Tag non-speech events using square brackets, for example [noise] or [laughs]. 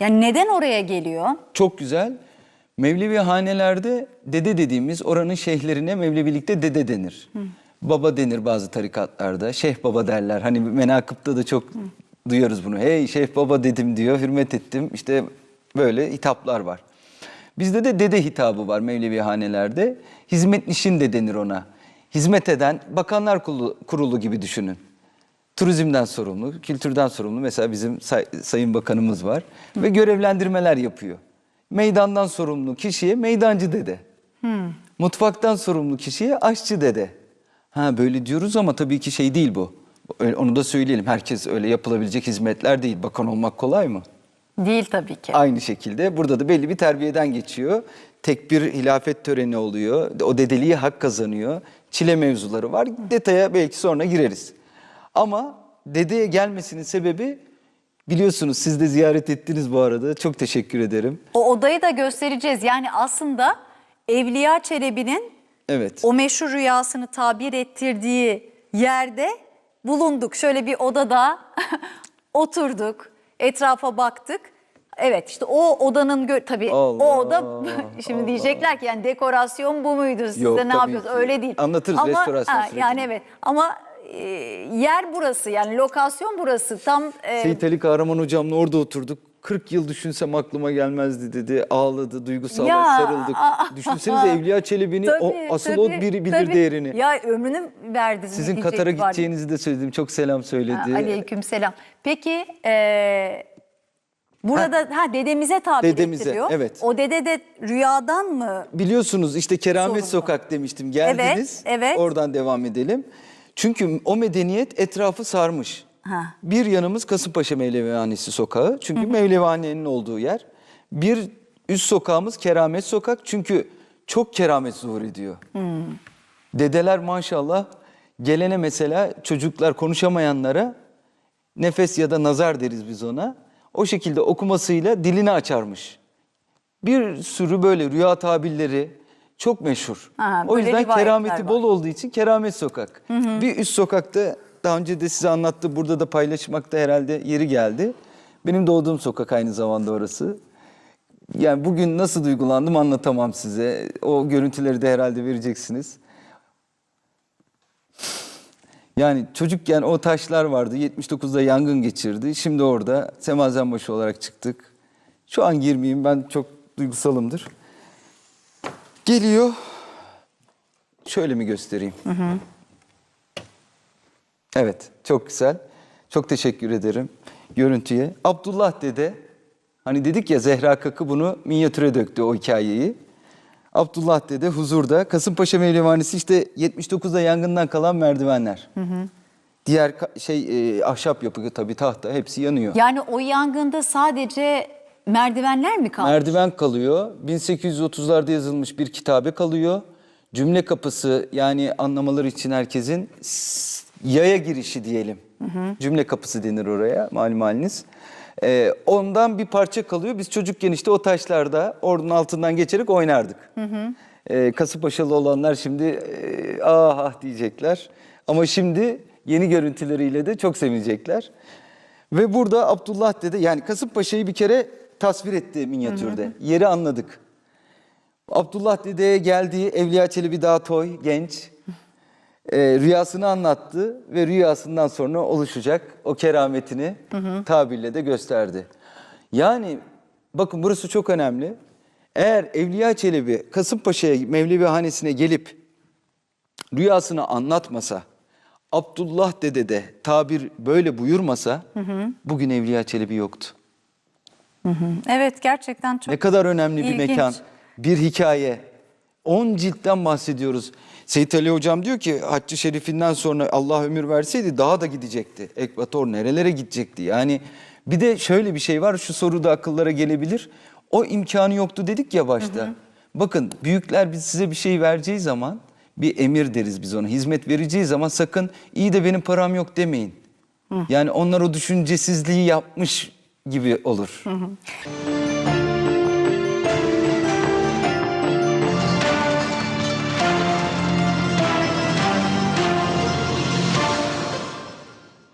Yani neden oraya geliyor? Çok güzel. Mevlevi hanelerde dede dediğimiz oranın şeyhlerine Mevlevilikte dede denir. Baba denir bazı tarikatlarda. Şeyh baba derler. Hani menakıpta da çok duyuyoruz bunu. Hey şeyh baba dedim diyor, hürmet ettim. İşte böyle hitaplar var. Bizde de dede hitabı var Mevlevi hanelerde. Hizmetnişin de denir ona. Hizmet eden bakanlar kurulu, kurulu gibi düşünün. Turizmden sorumlu, kültürden sorumlu. Mesela bizim say- Sayın Bakanımız var ve görevlendirmeler yapıyor. Meydandan sorumlu kişiye meydancı dede. Mutfaktan sorumlu kişiye aşçı dede. Ha böyle diyoruz ama tabii ki şey değil bu. Onu da söyleyelim. Herkes öyle yapılabilecek hizmetler değil. Bakan olmak kolay mı? Değil tabii ki. Aynı şekilde burada da belli bir terbiyeden geçiyor. Tek bir hilafet töreni oluyor. O dedeliği hak kazanıyor. Çile mevzuları var. Detaya belki sonra gireriz. Ama dedeye gelmesinin sebebi biliyorsunuz siz de ziyaret ettiniz bu arada. Çok teşekkür ederim. O odayı da göstereceğiz. Yani aslında Evliya Çelebi'nin Evet. o meşhur rüyasını tabir ettirdiği yerde bulunduk. Şöyle bir odada [laughs] oturduk, etrafa baktık. Evet işte o odanın gö- tabii Allah, o oda [laughs] şimdi diyecekler ki yani dekorasyon bu muydu siz Yok, de ne tabii yapıyorsunuz ki. öyle değil. Anlatırız, restorasyon ha, süreci. Yani evet ama e, yer burası yani lokasyon burası tam e, Seyit Ali Kahraman hocamla orada oturduk. 40 yıl düşünsem aklıma gelmezdi dedi. Ağladı, duygusal Ya, sarıldık. aa, Düşünsenize Evliya Çelebi'nin o Tabii, asıl o tabii, biri bilir tabii. değerini. Ya ömrünü verdi. Sizin Katar'a gideceğinizi de söyledim. Çok selam söyledi. Ha, Aleyküm selam. Peki e, burada ha, dedemize tabir Dedemize, ettiriyor. evet. O dede de rüyadan mı? Biliyorsunuz işte Keramet Sorun Sokak demiştim. Geldiniz. Evet, evet. Oradan devam edelim. Çünkü o medeniyet etrafı sarmış. Ha. Bir yanımız Kasımpaşa Mevlevihanesi sokağı. Çünkü Mevlevihanenin olduğu yer. Bir üst sokağımız Keramet Sokak. Çünkü çok keramet zuhur ediyor. Dedeler maşallah gelene mesela çocuklar konuşamayanlara nefes ya da nazar deriz biz ona. O şekilde okumasıyla dilini açarmış. Bir sürü böyle rüya tabirleri çok meşhur. Ha, o yüzden kerameti var. bol olduğu için Keramet Sokak. Bir üst sokakta daha önce de size anlattı. Burada da paylaşmakta herhalde yeri geldi. Benim doğduğum sokak aynı zamanda orası. Yani bugün nasıl duygulandım anlatamam size. O görüntüleri de herhalde vereceksiniz. Yani çocukken o taşlar vardı. 79'da yangın geçirdi. Şimdi orada semazenbaşı olarak çıktık. Şu an girmeyeyim ben çok duygusalımdır. Geliyor. Şöyle mi göstereyim? Evet, çok güzel. Çok teşekkür ederim görüntüye. Abdullah dede, hani dedik ya Zehra Kakı bunu minyatüre döktü o hikayeyi. Abdullah dede huzurda. Kasımpaşa Mevlevanesi işte 79'da yangından kalan merdivenler. Diğer ka- şey e, ahşap yapı tabii tahta hepsi yanıyor. Yani o yangında sadece merdivenler mi kaldı? Merdiven kalıyor. 1830'larda yazılmış bir kitabe kalıyor. Cümle kapısı yani anlamaları için herkesin yaya girişi diyelim. Cümle kapısı denir oraya malum haliniz. Ee, ondan bir parça kalıyor. Biz çocukken işte o taşlarda oradan altından geçerek oynardık. Ee, Kasımpaşalı olanlar şimdi e, ah ah diyecekler. Ama şimdi yeni görüntüleriyle de çok sevinecekler. Ve burada Abdullah dede yani Kasımpaşa'yı bir kere tasvir etti minyatürde. Yeri anladık. Abdullah dedeye geldiği Evliya Çelebi daha toy, genç. e, rüyasını anlattı ve rüyasından sonra oluşacak o kerametini tabirle de gösterdi. Yani bakın burası çok önemli. Eğer Evliya Çelebi Kasımpaşa'ya Mevlevi Hanesi'ne gelip rüyasını anlatmasa, Abdullah dede de tabir böyle buyurmasa bugün Evliya Çelebi yoktu. Evet gerçekten çok Ne kadar önemli bir İlginç. mekan, bir hikaye. 10 ciltten bahsediyoruz. Seyit Ali Hocam diyor ki Haccı Şerif'inden sonra Allah ömür verseydi daha da gidecekti. Ekvator nerelere gidecekti? Yani bir de şöyle bir şey var şu soru da akıllara gelebilir. O imkanı yoktu dedik ya başta. Bakın büyükler biz size bir şey vereceği zaman bir emir deriz biz ona. Hizmet vereceği zaman sakın iyi de benim param yok demeyin. Yani onlar o düşüncesizliği yapmış gibi olur.